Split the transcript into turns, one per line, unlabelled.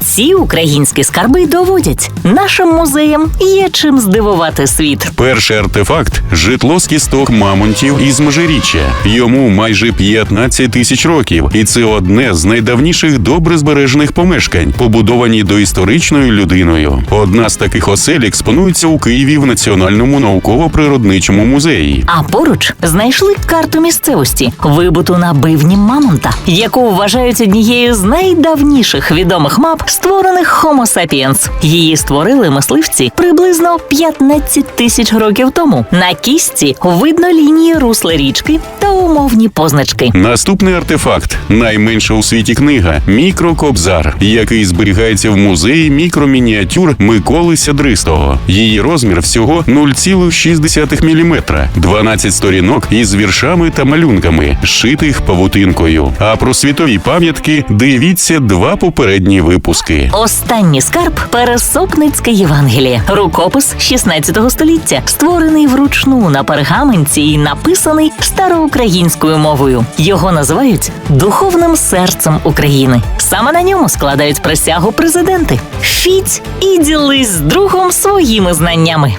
Ці українські скарби доводять нашим музеям є чим здивувати світ.
Перший артефакт житло з кісток мамонтів із межиріччя. Йому майже 15 тисяч років, і це одне з найдавніших добре збережених помешкань, побудовані доісторичною людиною. Одна з таких осель експонується у Києві в Національному науково-природничому музеї.
А поруч знайшли карту місцевості, вибуту на бивні мамонта, яку вважають однією з найдавніших відомих мап, створених Homo sapiens. Її створили мисливці приблизно 15 тисяч років тому. На кісті видно лінії русла річки та умовні позначки.
Наступний артефакт найменша у світі книга Мікрокобзар, який зберігається в музеї мікромініатюр Миколи Сядристого. Її розмір всього 0,6 мм, 12 сторінок із віршами та малюнками, зшитих павутинкою. А про світові пам'ятки дивіться два попередні випуски.
Останній скарб Пересопницьке Євангеліє, рукопис 16 століття, створений вручну на пергаменті і написаний староукраїнською мовою. Його називають духовним серцем України. Саме на ньому складають присягу президенти. Фіть і ділись з другом своїми знаннями.